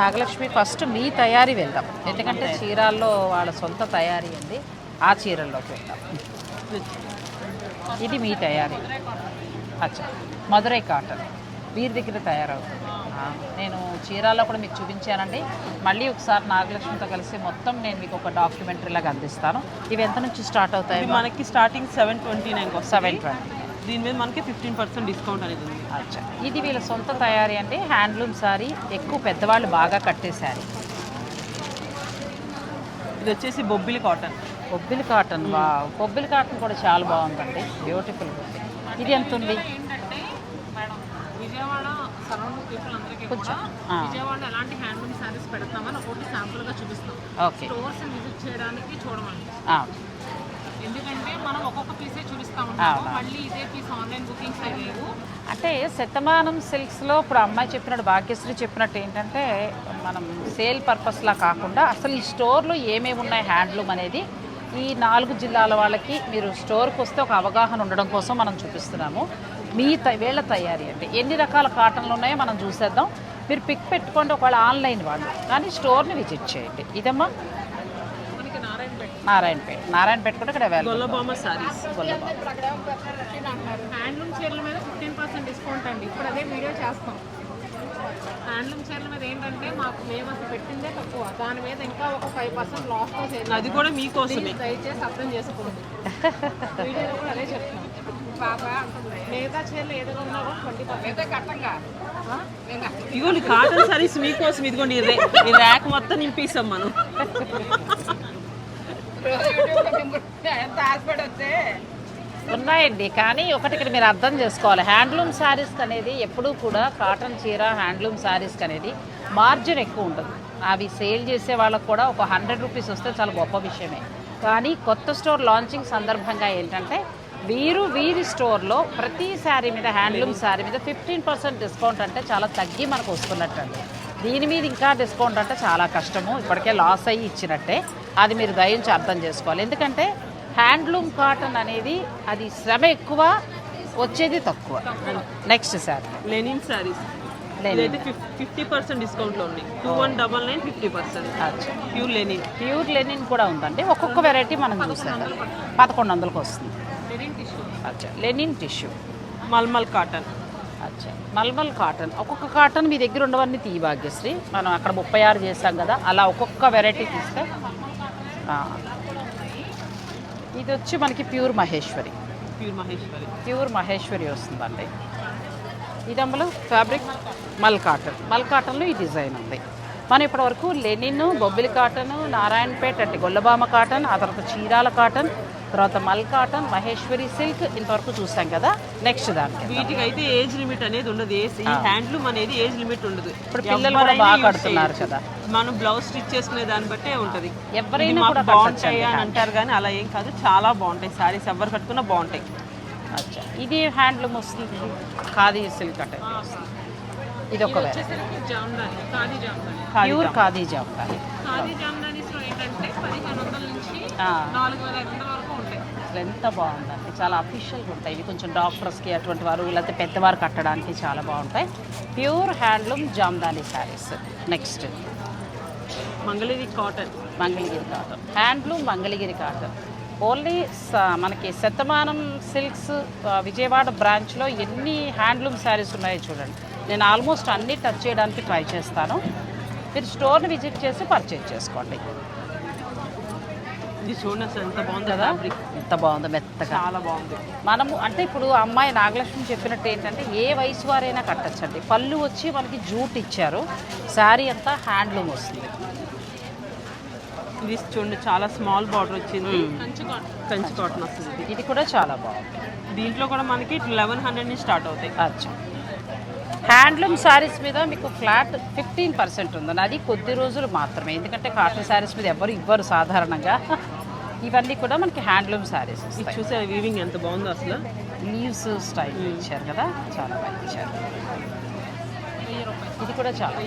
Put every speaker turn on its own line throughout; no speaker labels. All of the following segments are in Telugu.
నాగలక్ష్మి ఫస్ట్ మీ తయారీ వెళ్దాం ఎందుకంటే చీరాల్లో వాళ్ళ సొంత తయారీ ఉంది. ఆ చీరల్లోకి వెళ్దాం. ఇది మీ తయారీ. అచ్చా. మధురై కాటన్. వీరి దగ్గర తయారవుతుంది. నేను చీరాల్లో కూడా మీకు చూపించానండి. మళ్ళీ ఒకసారి నాగలక్ష్మితో కలిసి మొత్తం నేను మీకు ఒక డాక్యుమెంటరీ లాగా అందిస్తాను. ఇవి ఎంత నుంచి స్టార్ట్ అవుతాయి?
మనకి starting seven twenty nine
seven twenty.
దీని మీద మనకి ఫిఫ్టీన్ పర్సెంట్ డిస్కౌంట్ అనేది ఉంది.
అచ్చా. ఇది వీళ్ళ సొంత తయారీ అండి. హ్యాండ్లూమ్ సారీ ఎక్కువ పెద్దవాళ్ళు బాగా కట్టే శారీ
ఇది వచ్చేసి బొబ్బిలి కాటన్
బొబ్బిలి కాటన్ వా బొబ్బిలి కాటన్ కూడా చాలా బాగుందండి. బ్యూటిఫుల్ ఇది ఎంత ఉంది?
ఏంటంటే మేడం విజయవాడ సరౌండింగ్ పీపుల్ అందరికీ
కొంచెం
కూడా
ఆ,
విజయవాడలో ఎలాంటి హ్యాండ్లూమ్ పెడతామని ఒకటి శాంపుల్గా చూపిస్తాం.
ఓకే.
స్టోర్స్ విజిట్ చేయడానికి చూడమండి.
ఆ,
ఎందుకంటే మనం ఒక్కొక్క పీసే చూపిస్తా ఉంటాము. మళ్ళీ ఇదే పీస్ ఆన్లైన్ బుకింగ్స్ అయ్యేవు
అంటే శతమానం సిల్క్స్లో ఇప్పుడు అమ్మాయి చెప్పినట్టు భాగ్యశ్రీ చెప్పినట్టు ఏంటంటే మనం సేల్ పర్పస్లా కాకుండా అసలు ఈ స్టోర్లో ఏమేమి ఉన్నాయి హ్యాండ్లూమ్ అనేది ఈ నాలుగు జిల్లాల వాళ్ళకి మీరు స్టోర్కి వస్తే ఒక అవగాహన ఉండడం కోసం మనం చూపిస్తున్నాము. మీ త వేళ్ళ తయారీ అంటే ఎన్ని రకాల కాటన్లు ఉన్నాయో మనం చూసేద్దాం. మీరు పిక్ పెట్టుకోండి ఒకవేళ ఆన్లైన్ వాళ్ళు. కానీ స్టోర్ని విజిట్ చేయండి. ఇదమ్మా
నారాయణపేట.
నారాయణపేట కూడా ఇక్కడ
గొల్లబామ సారీస్
హ్యాండ్లూమ్ చీరల మీద ఫిఫ్టీన్ పర్సెంట్ డిస్కౌంట్ అండి. ఇప్పుడు అదే వీడియో చేస్తాం. హ్యాండ్లూమ్ చీరల మీద ఏంటంటే మాకు మేము అసలు పెట్టిందే తక్కువ. దాని మీద ఇంకా ఒక ఫైవ్ పర్సెంట్ లాస్
అది కూడా మీకోసమే.
దయచేసి అర్థం చేసుకోండి. వీడియోలో కూడా అదే చెప్తున్నాం. మిగతా చీరలు ఏదైనా ఉన్నా కూడా ట్వంటీ పర్సెంట్ కట్టంగా.
ఇదిగోండి కాటన్ సారీస్ మీకోసం ఇదిగోండి ర్యాక్ మొత్తం నింపేసాం మనం.
ఉన్నాయండి కానీ ఒకటి ఇక్కడ మీరు అర్థం చేసుకోవాలి. హ్యాండ్లూమ్ శారీస్ అనేది ఎప్పుడూ కూడా కాటన్ చీర హ్యాండ్లూమ్ శారీస్ అనేది మార్జిన్ ఎక్కువ ఉంటుంది. అవి సేల్ చేసే వాళ్ళకు కూడా ఒక హండ్రెడ్ రూపీస్ వస్తే చాలా గొప్ప విషయమే. కానీ కొత్త స్టోర్ లాంచింగ్ సందర్భంగా ఏంటంటే వీరు వీరి స్టోర్లో ప్రతి శారీ మీద హ్యాండ్లూమ్ శారీ మీద ఫిఫ్టీన్ పర్సెంట్ డిస్కౌంట్ అంటే చాలా తగ్గి మనకు వస్తున్నట్టు దీని మీద ఇంకా డిస్కౌంట్ అంటే చాలా కష్టము. ఇప్పటికే లాస్ అయ్యి ఇచ్చినట్టే. అది మీరు దయించి అర్థం చేసుకోవాలి. ఎందుకంటే హ్యాండ్లూమ్ కాటన్ అనేది అది శ్రమ ఎక్కువ వచ్చేది తక్కువ. Next sir.
Linen sarees. ఇదైతే ఫిఫ్టీ పర్సెంట్ డిస్కౌంట్లో ఉంది. Two one double nine fifty percent. Pure linen.
Pure linen కూడా ఉందండి. ఒక్కొక్క వెరైటీ మనం చూసాం. పదకొండు వందలకు వస్తుంది
లెనిన్ టిష్యూ.
మల్మల్ కాటన్.
అచ్చా మల్మల్ కాటన్ ఒక్కొక్క కాటన్ మీ దగ్గర ఉండవన్నీ తీ భాగ్యశ్రీ. మనం అక్కడ ముప్పై ఆరు చేసాం కదా అలా ఒక్కొక్క వెరైటీ తీస్తే. ఇది వచ్చి మనకి pure Maheshwari.
Pure Maheshwari.
Pure Maheshwari వస్తుందండి. ఇది అమ్మలు ఫ్యాబ్రిక్ మల్ కాటన్ మల్ కాటన్లో ఈ డిజైన్ ఉంది. మనం ఇప్పటివరకు లెనిన్ బొబ్బిలి కాటన్ నారాయణపేట అంటే గొల్లబామ కాటన్ ఆ తర్వాత చీరాల కాటన్ తర్వాత మల్ కాటన్ మహేశ్వరి సిల్క్ ఇంతవరకు చూసాం కదా. నెక్స్ట్ దానికి
వీటికి అయితే ఏజ్ లిమిట్ అనేది ఉండదు. ఈ హ్యాండ్లూమ్ అనేది ఏజ్ లిమిట్ ఉండదు.
ఇప్పుడు పిల్లలు కూడా బాగా కడుతున్నారు. కదా.
మనం బ్లౌజ్ స్టిచ్ చేసుకునే దాన్ని బట్టే ఉంటది.
ఎవరైనా కూడా
బాగుంటాయి అని అంటారు కానీ అలా ఏం కాదు. చాలా బాగుంటాయి. సారీస్ ఎవరు కట్టుకున్నా బాగుంటాయి.
అచ్చా. ఇది హ్యాండ్లూమ్ వస్తుంది. ఖాదీ సిల్క్ అంటే. ఇది ఒక
ఖాదీ జామ్దాని.
ప్యూర్ ఖాదీ జామ్దాని.
ఖాదీ జామ్దానీస్లో ఏంటంటే పదిహేను వందల నుంచి
ఆ.
నాలుగు వేల ఐదు వందల
అసలు ఎంత బాగుందండి. చాలా అఫీషియల్గా ఉంటాయి. ఇవి కొంచెం డాక్టర్స్కి అటువంటి వారు లేకపోతే పెద్దవారు కట్టడానికి చాలా బాగుంటాయి. Pure handloom Jamdani saris. Next
Mangalagiri cotton.
Mangalagiri cotton. Handloom Mangalagiri cotton. Only మనకి శతమానం సిల్క్స్ విజయవాడ బ్రాంచ్లో ఎన్ని హ్యాండ్లూమ్ శారీస్ ఉన్నాయో చూడండి. నేను ఆల్మోస్ట్ అన్నీ టచ్ చేయడానికి ట్రై చేస్తాను. మీరు స్టోర్ని విజిట్ చేసి పర్చేజ్ చేసుకోండి.
ఇది చూడండి అసలు ఎంత బాగుంది
కదా? ఎంత బాగుందో మెత్తగా.
చాలా బాగుంది.
మనము అంటే ఇప్పుడు అమ్మాయి నాగలక్ష్మి చెప్పినట్టు ఏంటంటే ఏ వయసు వారైనా కట్టచ్చండి. పళ్ళు వచ్చి మనకి జూట్ ఇచ్చారు. శారీ అంతా హ్యాండ్లూమ్ వస్తుంది.
ఇది చూడండి చాలా స్మాల్ బార్డర్ వచ్చింది.
కంచి కాటన్
వస్తుంది ఇది.
ఇది కూడా చాలా బాగుంది.
దీంట్లో కూడా మనకి లెవెన్ హండ్రెడ్ నుంచి స్టార్ట్ అవుతాయి.
అచ్చా. హ్యాండ్లూమ్ శారీస్ మీద మీకు ఫ్లాట్ ఫిఫ్టీన్ పర్సెంట్ ఉందండి. అది కొద్ది రోజులు మాత్రమే. ఎందుకంటే కాటన్ శారీస్ మీద ఎవరు ఇవ్వరు సాధారణంగా. ఇవన్నీ కూడా మనకి హ్యాండ్లూమ్ శారీస్
చూసే వీవింగ్ ఎంత బాగుందో అసలు?
లీవ్స్ స్టైల్ ఇచ్చారు కదా చాలా బాగా ఇచ్చారు. ఇది కూడా చాలా.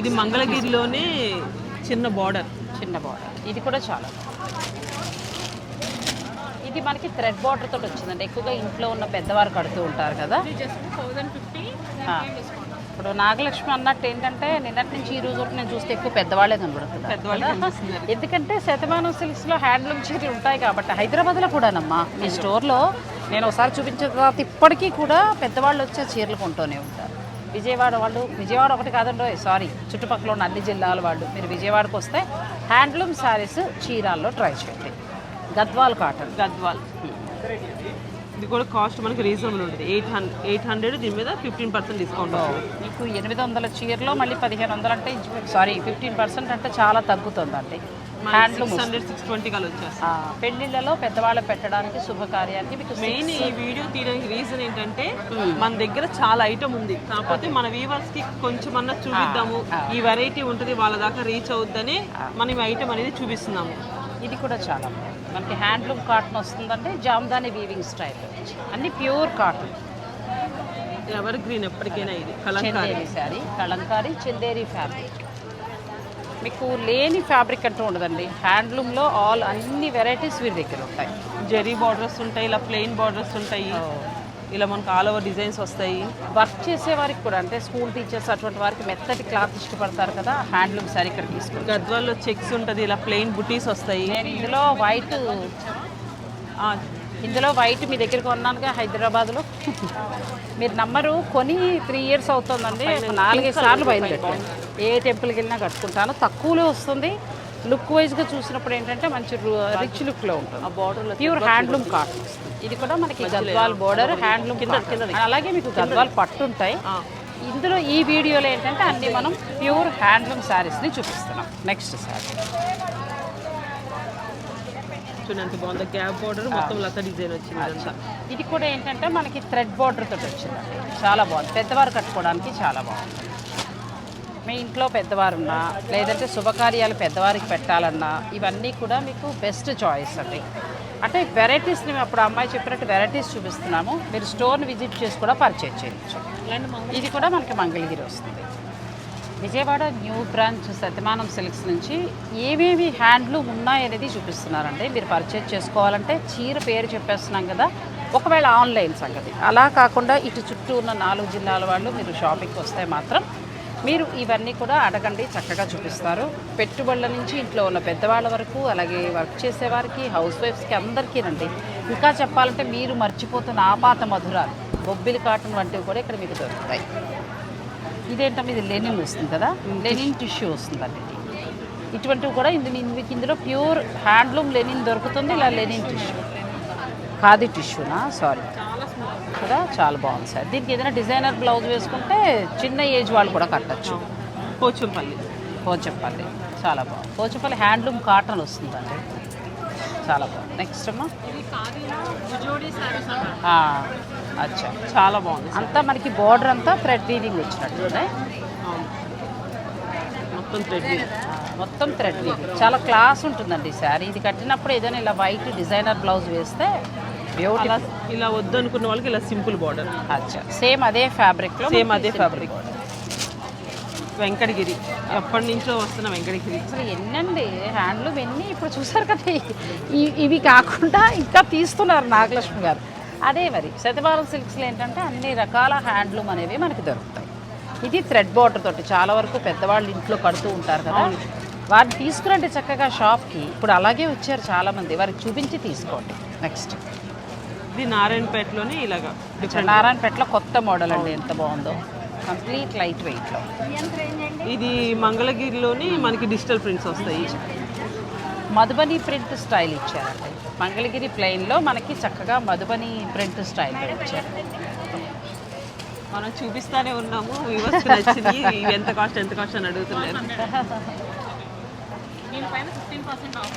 ఇది మంగళగిరిలోనే చిన్న బార్డర్
చిన్న బార్డర్ ఇది కూడా చాలా ఇది మనకి థ్రెడ్ బార్డర్ తోటి వచ్చిందండి. ఎక్కువగా ఇంట్లో ఉన్న పెద్దవారు కడుతూ ఉంటారు కదా. ఇప్పుడు నాగలక్ష్మి అన్నట్టు ఏంటంటే నిన్నటి నుంచి ఈ రోజు వరకు నేను చూస్తే ఎక్కువ పెద్దవాళ్ళే?
కనిపిస్తున్నారు.
ఎందుకంటే శతమానం సిల్క్స్లో హ్యాండ్లూమ్ చీరలు ఉంటాయి కాబట్టి హైదరాబాద్లో కూడానమ్మా మీ స్టోర్లో నేను ఒకసారి చూపించిన తర్వాత ఇప్పటికీ కూడా పెద్దవాళ్ళు వచ్చే చీరలు కొంటూనే ఉంటారు. విజయవాడ వాళ్ళు విజయవాడ ఒకటి కాదండో సారీ చుట్టుపక్కల ఉన్న అన్ని జిల్లాల వాళ్ళు మీరు విజయవాడకు వస్తే హ్యాండ్లూమ్ శారీస్ చీరాల్లో ట్రై చేయండి. గద్వాల్ కాటన్.
గద్వాల్. ఇది కూడా కాస్ట్ మనకి రీజనబుల్ ఉంటుంది. ఎయిట్ హండ్రెడ్ ఎయిట్ హండ్రెడ్ దీని మీద ఫిఫ్టీన్ పర్సెంట్ డిస్కౌంట్
మీకు ఎనిమిది వందల చీరలో మళ్ళీ పదిహేను వందలు అంటే సారీ ఫిఫ్టీన్ పర్సెంట్ అంటే చాలా తగ్గుతుందండి. Handloom
six hundred six twenty కల్
పెళ్ళిళ్ళలో పెద్దవాళ్ళు పెట్టడానికి శుభకార్యానికి మీకు
మెయిన్ ఈ వీడియో తీయడానికి రీజన్ ఏంటంటే మన దగ్గర చాలా ఐటమ్ ఉంది. కాకపోతే మన వ్యూవర్స్కి కొంచెం అన్న చూపిద్దాము. ఈ వెరైటీ ఉంటుంది వాళ్ళ దాకా రీచ్ అవుద్దని మనం ఐటమ్ అనేది చూపిస్తున్నాము.
ఇది కూడా చాలా. మనకి హ్యాండ్లూమ్ కాటన్ వస్తుందంటే జామ్దాని వీవింగ్ స్టైల్ అన్ని ప్యూర్ కాటన్.
ఎవర్ గ్రీన్ ఎప్పటికైనా ఇది? కలంకారీ.
చందేరి శారీ కలంకారీ చందేరి ఫ్యాబ్రిక్ మీకు లేని ఫ్యాబ్రిక్ అంటూ ఉండదండి. హ్యాండ్లూమ్లో ఆల్ అన్ని వెరైటీస్ వీరి దగ్గర ఉంటాయి.
జెరీ బార్డర్స్ ఉంటాయి ఇలా ప్లెయిన్ బార్డర్స్ ఉంటాయి. ఇలా మనకు ఆల్ ఓవర్ డిజైన్స్ వస్తాయి.
వర్క్ చేసే వారికి కూడా అంటే స్కూల్ టీచర్స్ అటువంటి వారికి మెత్తటి క్లాత్ ఇష్టపడతారు కదా హ్యాండ్లూమ్ శారీ ఇక్కడ తీసుకుంటారు
గద్వాల్లో చెక్స్ ఉంటుంది ఇలా ప్లెయిన్ బుటీస్ వస్తాయి.
నేను ఇందులో వైట్ ఇందులో వైట్ మీ దగ్గర కొన్నానుగా హైదరాబాద్లో. మీరు నమ్మరు కొని త్రీ ఇయర్స్ అవుతుందండి. నాలుగైదు సార్లు బయలుదేరాను ఏ టెంపుల్కి వెళ్ళినా కట్టుకుంటాను. తక్కువలో వస్తుంది. లుక్ వైజ్గా చూసినప్పుడు ఏంటంటే మంచి రిచ్ లుక్లో ఉంటుంది.
ఆ బార్డర్లో
ప్యూర్ హ్యాండ్లూమ్ కాటన్ ఇది కూడా మనకి గద్వాల్ బోర్డర్ హ్యాండ్లూమ్ కింద అలాగే మీకు గద్వాల్ పట్టు ఉంటాయి. ఇందులో ఈ వీడియోలో ఏంటంటే అన్ని మనం ప్యూర్ హ్యాండ్లూమ్ శారీస్ని చూపిస్తున్నాం. నెక్స్ట్ శారీ
చూడండి ఎంత బాగుంది గ్యాప్ బార్డర్ మొత్తం లత డిజైన్ వచ్చింది
ఇది కూడా ఏంటంటే మనకి థ్రెడ్ బార్డర్ తోటి వచ్చిందండి. చాలా బాగుంది. పెద్దవారు కట్టుకోవడానికి చాలా బాగుంది. మీ ఇంట్లో పెద్దవారున్నా లేదంటే శుభకార్యాలు పెద్దవారికి పెట్టాలన్నా ఇవన్నీ కూడా మీకు బెస్ట్ చాయిస్ అండి. అంటే వెరైటీస్ని మేము అప్పుడు అమ్మాయి చెప్పినట్టు వెరైటీస్ చూపిస్తున్నాము. మీరు స్టోర్ని విజిట్ చేసి కూడా పర్చేజ్ చేయొచ్చు. ఇది కూడా మనకి మంగళగిరి వస్తుంది. Vijayawada new branch Satyamanam silks నుంచి ఏమేమి హ్యాండ్లూమ్ ఉన్నాయనేది చూపిస్తున్నారండి. మీరు పర్చేజ్ చేసుకోవాలంటే చీర పేరు చెప్పేస్తున్నాం కదా. ఒకవేళ ఆన్లైన్ సంగతి. అలా కాకుండా ఇటు చుట్టూ ఉన్న నాలుగు జిల్లాల వాళ్ళు మీరు షాపింగ్కి వస్తే మాత్రం మీరు ఇవన్నీ కూడా అడగండి చక్కగా చూపిస్తారు. పెట్టుబడుల నుంచి ఇంట్లో ఉన్న పెద్దవాళ్ళ వరకు అలాగే వర్క్ చేసేవారికి హౌస్ వైఫ్స్కి అందరికీనండి ఇంకా చెప్పాలంటే మీరు మర్చిపోతున్న ఆపాత మధురాలు బొబ్బిలి కాటన్ వంటివి కూడా ఇక్కడ మీకు దొరుకుతాయి. ఇదేంటో ఇది లెనిన్ వస్తుంది కదా? లెనిన్ టిష్యూ వస్తుందండి. ఇటువంటివి కూడా ఇందులో మీకు ఇందులో ప్యూర్ హ్యాండ్లూమ్ లెనిన్ దొరుకుతుంది ఇలా లెనిన్ టిష్యూ. ఖాదీ టిష్యూనా? సారీ. కదా చాలా బాగుంది సార్. దీనికి ఏదైనా డిజైనర్ బ్లౌజ్ వేసుకుంటే చిన్న ఏజ్ వాళ్ళు కూడా కట్టచ్చు.
పోచంపల్లి.
పోచంపల్లి. చాలా బాగుంది. పోచంపల్లి హ్యాండ్లూమ్ కాటన్ వస్తుందండి. చాలా బాగుంది. నెక్స్ట్ అమ్మా. అచ్చా.
చాలా బాగుంది
అంతా మనకి బార్డర్ అంతా థ్రెడ్ వీవింగ్ వచ్చినట్టు.
మొత్తం థ్రెడ్
మొత్తం థ్రెడ్ వీవింగ్. చాలా క్లాస్ ఉంటుందండి ఈ శారీ. ఇది కట్టినప్పుడు ఏదైనా ఇలా వైట్ డిజైనర్ బ్లౌజ్ వేస్తే
అలా ఇలా వద్దనుకున్న వాళ్ళకి ఇలా సింపుల్ బార్డర్
అచ్చా. సేమ్ అదే ఫ్యాబ్రిక్లో
సేమ్ అదే ఫ్యాబ్రిక్ వెంకటగిరి. ఎప్పటి నుంచో వస్తున్న వెంకటగిరి.
అసలు ఎన్నండి? హ్యాండ్లూమ్ ఎన్ని? ఇప్పుడు చూసారు కదా ఇవి కాకుండా ఇంకా తీస్తున్నారు నాగలక్ష్మి గారు. అదే మరి శతవారం సిల్క్స్లో ఏంటంటే అన్ని రకాల హ్యాండ్లూమ్ అనేవి మనకి దొరుకుతాయి. ఇది థ్రెడ్ బార్డర్ తోటి చాలా వరకు పెద్దవాళ్ళు ఇంట్లో కడుతూ ఉంటారు కదా. వారిని తీసుకురండి చక్కగా షాప్కి ఇప్పుడు అలాగే వచ్చారు చాలామంది. వారికి చూపించి తీసుకోండి. నెక్స్ట్
ఇది నారాయణపేటలోనే ఇలాగా. డిఫరెంట్
నారాయణపేటలో కొత్త మోడల్ అండి ఎంత బాగుందో. కంప్లీట్ లైట్ వెయిట్లో.
ఇది మంగళగిరిలోని మనకి డిజిటల్ ప్రింట్స్ వస్తాయి.
మధుబని ప్రింట్ స్టైల్ ఇచ్చారండి. మంగళగిరి ప్లెయిన్లో మనకి చక్కగా మధుబని ప్రింట్ స్టైల్లో ఇచ్చారు.
మనం చూపిస్తానే ఉన్నాము వ్యూవర్స్ నచ్చింది. ఇవి ఎంత కాస్ట్ ఎంత కాస్ట్ అని అడుగుతున్నారు
దీనిపైన fifteen percent off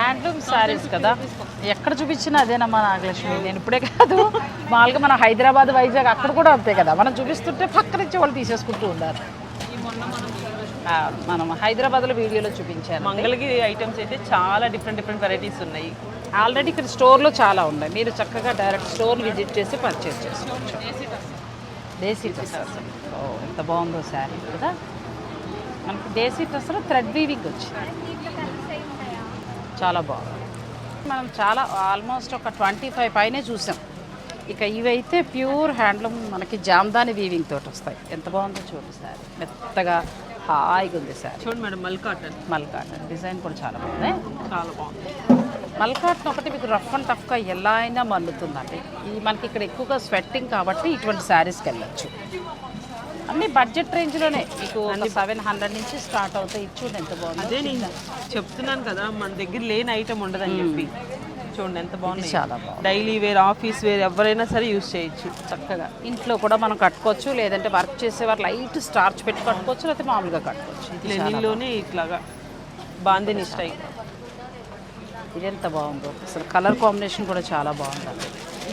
handloom saris కదా. ఎక్కడ చూపించినా అదేనమ్మా నాగలక్ష్మి? నేను ఇప్పుడే కాదు. మామూలుగా మన హైదరాబాద్ వైజాగ్ అక్కడ కూడా అంతే కదా. మనం చూపిస్తుంటే పక్క నుంచి వాళ్ళు తీసేసుకుంటూ ఉన్నారు. మనం హైదరాబాద్లో వీడియోలో చూపించాను.
మంగళగిరి ఐటమ్స్ అయితే చాలా డిఫరెంట్ డిఫరెంట్ వెరైటీస్ ఉన్నాయి.
ఆల్రెడీ ఇక్కడ స్టోర్లో చాలా ఉన్నాయి. మీరు చక్కగా డైరెక్ట్ స్టోర్ విజిట్ చేసి పర్చేస్ చేసుకోవచ్చు. దేశీ డ్రెస్ ఓ ఎంత బాగుందో శారీ కదా. మనకి దేశీ డ్రెస్లో థ్రెడ్ వీవింగ్ వచ్చింది. చాలా బాగుంది. మనం చాలా ఆల్మోస్ట్ ఒక ట్వంటీ ఫైవ్ పైనే చూసాం. ఇక ఇవైతే ప్యూర్ హ్యాండ్లూమ్ మనకి జామ్దాని వీవింగ్ తోటి వస్తాయి. ఎంత బాగుందో చూడు సారీ. మెత్తగా హాయిగా ఉంది సారీ.
చూడండి మేడం మల్ కాటన్.
మల్కాటన్ డిజైన్ కూడా చాలా బాగుంది.
చాలా బాగుంది.
మల్కాటన్ ఒకటి మీకు రఫ్ అండ్ టఫ్గా ఎలా అయినా మల్లుతుందండి. ఈ మనకి ఇక్కడ ఎక్కువగా స్వెట్టింగ్ కాబట్టి ఇటువంటి శారీస్కి వెళ్ళొచ్చు. అన్ని బడ్జెట్ రేంజ్లోనే మీకు సెవెన్ హండ్రెడ్ నుంచి స్టార్ట్ అవుతాయి. చూడండి ఎంత బాగుంది.
అదే నేను చెప్తున్నాను కదా మన దగ్గర లేని ఐటమ్ ఉండదని చెప్పి. చూడండి ఎంత బాగుంది
చాలా బాగుంది.
డైలీ వేర్ ఆఫీస్ వేర్ ఎవరైనా సరే యూస్ చేయొచ్చు.
చక్కగా. ఇంట్లో కూడా మనం కట్టుకోవచ్చు లేదంటే వర్క్ చేసేవారు లైట్ స్టార్చ్ పెట్టి కట్టుకోవచ్చు లేకపోతే మామూలుగా కట్టుకోవచ్చు.
లెనిన్లోనే ఇట్లాగా బాందిని స్టైల్
ఇది ఎంత బాగుందో. అసలు కలర్ కాంబినేషన్ కూడా చాలా బాగుందండి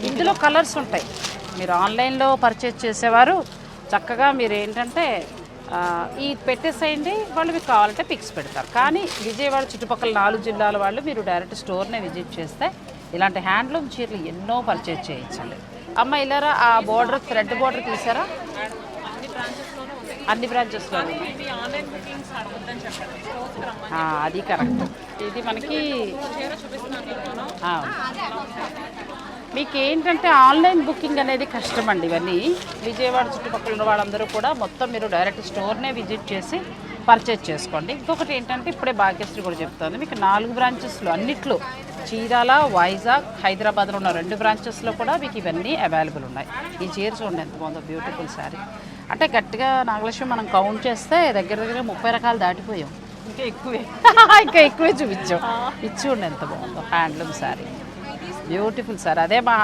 ఇందులో కలర్స్ ఉంటాయి. మీరు ఆన్లైన్లో పర్చేజ్ చేసేవారు చక్కగా మీరు ఏంటంటే ఈ పెట్టేసేయండి వాళ్ళు మీకు కావాలంటే పిక్స్ పెడతారు. కానీ విజయవాడ చుట్టుపక్కల నాలుగు జిల్లాల వాళ్ళు మీరు డైరెక్ట్ స్టోర్నే విజిట్ చేస్తే ఇలాంటి హ్యాండ్లూమ్ చీరలు ఎన్నో పర్చేజ్ చేయొచ్చండి అమ్మ ఇలారా ఆ బోర్డర్ థ్రెడ్ బోర్డర్ తీసారా? అన్ని బ్రాంచెస్లో అది కరెక్ట్. ఇది మనకి మీకు ఏంటంటే ఆన్లైన్ బుకింగ్ అనేది కష్టం అండి ఇవన్నీ. విజయవాడ చుట్టుపక్కల ఉన్న వాళ్ళందరూ కూడా మొత్తం మీరు డైరెక్ట్ స్టోర్నే విజిట్ చేసి పర్చేజ్ చేసుకోండి. ఇంకొకటి ఏంటంటే ఇప్పుడే భాగ్యశ్రీ కూడా చెప్తుంది. మీకు నాలుగు బ్రాంచెస్లో అన్నిట్లో చీరాల వైజాగ్ హైదరాబాద్లో ఉన్న రెండు బ్రాంచెస్లో కూడా మీకు ఇవన్నీ అవైలబుల్ ఉన్నాయి. ఈ చీర చూడండి ఎంత బాగుందో బ్యూటిఫుల్ శారీ. అంటే గట్టిగా నాగలక్ష్మి మనం కౌంట్ చేస్తే దగ్గర దగ్గర ముప్పై రకాలు దాటిపోయాం.
ఇంకా ఎక్కువే.
ఇంకా ఎక్కువే చూపించాం. ఇది చూడండి ఎంత బాగుందో హ్యాండ్లూమ్ శారీ. Beautiful sir. అదే మా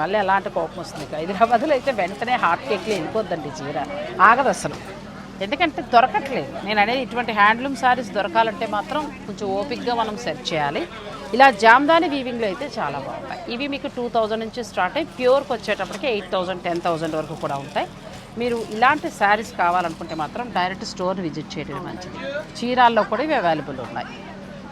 మళ్ళీ ఎలాంటి కోపం వస్తుంది. హైదరాబాద్లో అయితే వెంటనే హాట్ కేక్లు వెళ్ళిపోద్దండి చీర. ఆగదు అసలు. ఎందుకంటే దొరకట్లేదు. నేను అనేది ఇటువంటి హ్యాండ్లూమ్ శారీస్ దొరకాలంటే మాత్రం కొంచెం ఓపిక్గా మనం సెర్చ్ చేయాలి. ఇలా జామ్దాని వీవింగ్లో అయితే చాలా బాగుంటాయి. ఇవి మీకు టూ థౌజండ్ నుంచి స్టార్ట్ అయ్యి ప్యూర్కి వచ్చేటప్పటికి ఎయిట్ థౌజండ్ టెన్ థౌజండ్ వరకు కూడా ఉంటాయి. మీరు ఇలాంటి శారీస్ కావాలనుకుంటే మాత్రం డైరెక్ట్ స్టోర్ విజిట్ చేయడం మంచిది. చీరాల్లో కూడా ఇవి అవైలబుల్ ఉన్నాయి.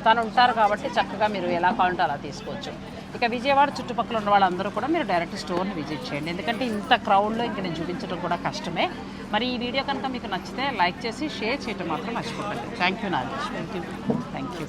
తను ఉంటారు కాబట్టి చక్కగా మీరు ఎలా కావాలంటే అలా తీసుకోవచ్చు. ఇక విజయవాడ చుట్టుపక్కల ఉన్న వాళ్ళందరూ కూడా మీరు డైరెక్ట్ స్టోర్ని విజిట్ చేయండి. ఎందుకంటే ఇంత క్రౌడ్లో ఇంక నేను చూపించడం కూడా కష్టమే. మరి ఈ వీడియో కనుక మీకు నచ్చితే లైక్ చేసి షేర్ చేయటం మాత్రం మర్చిపోకండి. Thank you Nagesh thank you thank you